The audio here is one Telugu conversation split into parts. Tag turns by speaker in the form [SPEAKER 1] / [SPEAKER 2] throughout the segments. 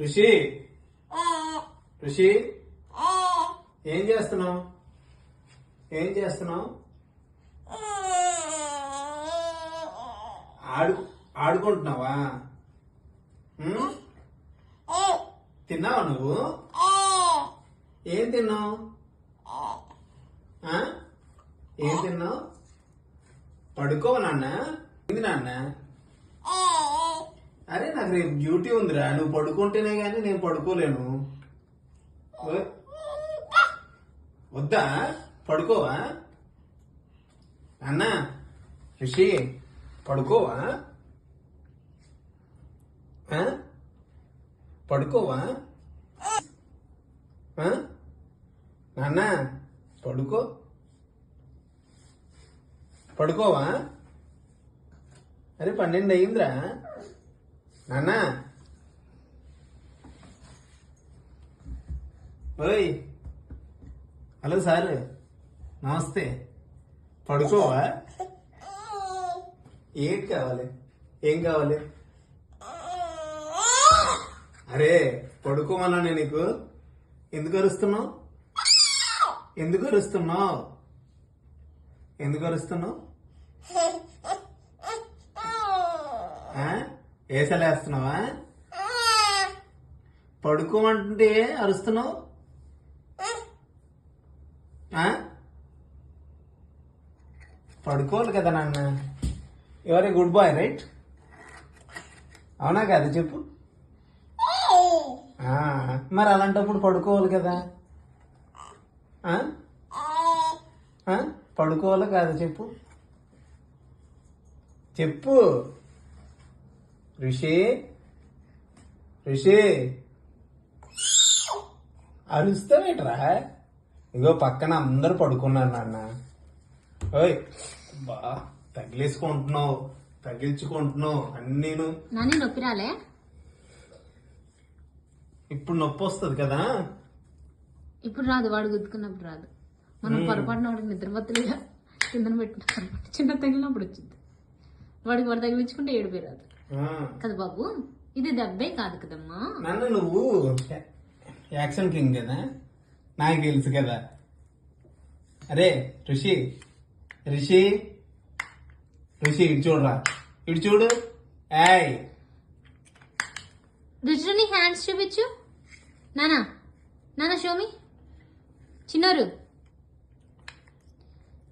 [SPEAKER 1] ఋషి. ఋషి. ఏం చేస్తున్నావు? ఏం చేస్తున్నావు? ఆడు ఆడుకుంటున్నావా? తిన్నావా నువ్వు? ఏం తిన్నావు? ఏం తిన్నావు? పడుకోవు నాన్న. ఏంది నాన్న? అరే నాకు రేపు డ్యూటీ ఉందిరా. నువ్వు పడుకుంటేనే కానీ నేను పడుకోలేను. వద్దా? పడుకోవా? అన్నా రిషి పడుకోవా? పడుకోవా? ఆ? నాన్న పడుకో. పడుకోవా? అరే పన్నెండు అయ్యిందిరా నాన్న. ఓయ్. Hello sir. నమస్తే. పడుకోవా? ఏంటి కావాలి? ఏం కావాలి? అరే పడుకోమన్నా నేను నీకు? ఎందుకు అరుస్తున్నావు? ఎందుకు అరుస్తున్నావు? ఎందుకు అరుస్తున్నావు? ఏసలేస్తున్నావా? పడుకోమంటుంటే అరుస్తున్నావు? పడుకోవాలి కదా నాన్న. ఎవరి గుడ్ బాయ్ రైట్? అవునా కదా చెప్పు. మరి అలాంటప్పుడు పడుకోవాలి కదా. పడుకోవాలి కాదు చెప్పు. చెప్పు. ఋషి ఋషి. అరుస్తావేట్రా? ఇగో పక్కన అందరు పడుకున్నారు నాన్న. ఓయ్ బా తగిలేసుకుంటున్నావు తగిలించుకుంటున్నావు అన్నీను.
[SPEAKER 2] నాని నొప్పి రాలే?
[SPEAKER 1] ఇప్పుడు నొప్పి వస్తుంది కదా?
[SPEAKER 2] ఇప్పుడు రాదు వాడు గుద్దుకున్నప్పుడు రాదు. మనం పొరపాటున వాడికి నిద్రపత్తలుగా కిందన పెట్టిన చిన్న తగిలినప్పుడు వచ్చింది. వాడికి వాడు తగిలించుకుంటే ఏడుపే రాదు. కదా బాబు ఇది దెబ్బే కాదు కదమ్మా.
[SPEAKER 1] నాన్న నువ్వు యాక్షన్ కింగ్ కదా? నాకు తెలుసు కదా. అరే ఋషి ఋషి ఋషి ఇటు చూడరా. ఇటు చూడు. ఏయ్.
[SPEAKER 2] రుచుని హ్యాండ్స్ చూపించు. నానా నానా షోమి చిన్నోరు.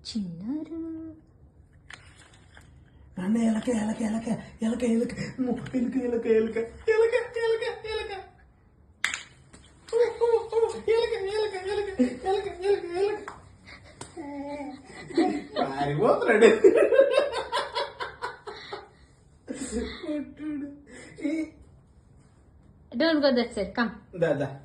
[SPEAKER 2] చిన్నోరు.
[SPEAKER 1] അണ്ണ ഇളക്ക ഇളക്ക ഇളക്ക ഇളക്ക ഇളക്ക ഇളക്ക ഇളക്ക ഇളക്ക ഇളക്ക ഇളക്ക ഇളക്ക
[SPEAKER 2] Don't go that side. Come.
[SPEAKER 1] Da, da.